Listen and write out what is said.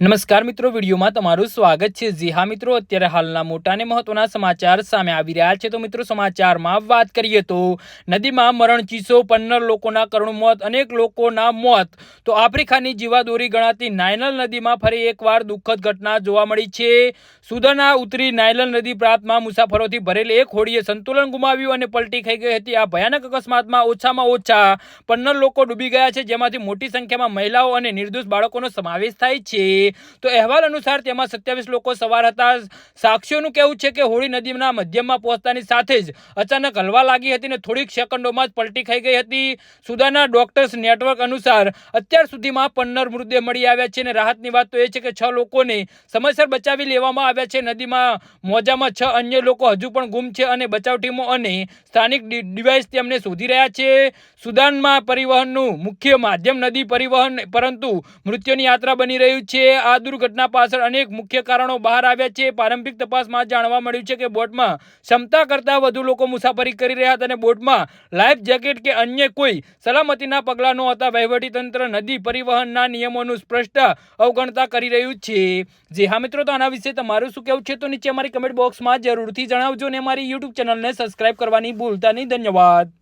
નમસ્કાર મિત્રો, વિડીયોમાં તમારું સ્વાગત છે. જી હા મિત્રો, અત્યારે હાલના મોટા અને મહત્વના સમાચાર સામે આવી રહ્યા છે. તો મિત્રો, સમાચારમાં વાત કરીએ તો નદીમાં મરણ ચીસો પન્નર લોકોના કરુણ મોત, અનેક લોકોના મોત. તો આફ્રિકાની જીવાદોરી ગણાતી નાયનલ નદીમાં ફરી એકવાર દુઃખદ ઘટના જોવા મળી છે. સુદાના ઉતરી નાયનલ નદી પ્રાંતમાં મુસાફરોથી ભરેલી એક હોડીએ સંતુલન ગુમાવ્યું અને પલટી ખાઈ ગઈ હતી. આ ભયાનક અકસ્માતમાં ઓછામાં ઓછા પન્નર લોકો ડૂબી ગયા છે, જેમાંથી મોટી સંખ્યામાં મહિલાઓ અને નિર્દોષ બાળકોનો સમાવેશ થાય છે. તો અહેવાલ અનુસાર તેમાં સત્યાવીસ લોકો સવાર હતા. સાક્ષીઓનું કહેવું છે કે હોળી નદીના મધ્યમાં પહોંચતાની સાથે જ અચાનક હલવા લાગી હતી અને થોડીક સેકન્ડોમાં જ પલટી ખાઈ ગઈ હતી. સુદાના ડોક્ટર્સ નેટવર્ક અનુસાર અત્યાર સુધીમાં પન્નર મૃતદેહ મળી આવ્યા છે અને રાહતની વાત તો એ છે કે છ લોકોને સમયસર બચાવી લેવામાં આવ્યા છે. નદીમાં મોજામાં છ અન્ય લોકો હજુ પણ ગુમ છે અને બચાવ ટીમો અને સ્થાનિક ડિવાઇસ તેમને શોધી રહ્યા છે. સુદાનમાં પરિવહનનું મુખ્ય માધ્યમ નદી પરિવહન, પરંતુ મૃત્યુની યાત્રા બની રહ્યું છે. આ દુર્ઘટના પાછળ અનેક મુખ્ય કારણો બહાર આવ્યા છે. પ્રારંભિક તપાસમાં જાણવા મળ્યું છે કે બોટમાં ક્ષમતા કરતાં વધુ લોકો મુસાફરી કરી રહ્યા હતા અને બોટમાં લાઈફ જેકેટ કે અન્ય કોઈ સલામતીના પગલાં ન હતા. વહીવટીતંત્ર, નદી પરિવહનના નિયમોનું સ્પષ્ટ અવગણતા કરી રહ્યું છે. જે હા મિત્રો, તો આના વિશે તમારું શું કહેવું છે? તો નીચે અમારી કમેન્ટ બોક્સમાં જરૂરથી જણાવજો અને અમારી યુટ્યુબ ચેનલને સબસ્ક્રાઈબ કરવાની ભૂલતા નહીં. ધન્યવાદ.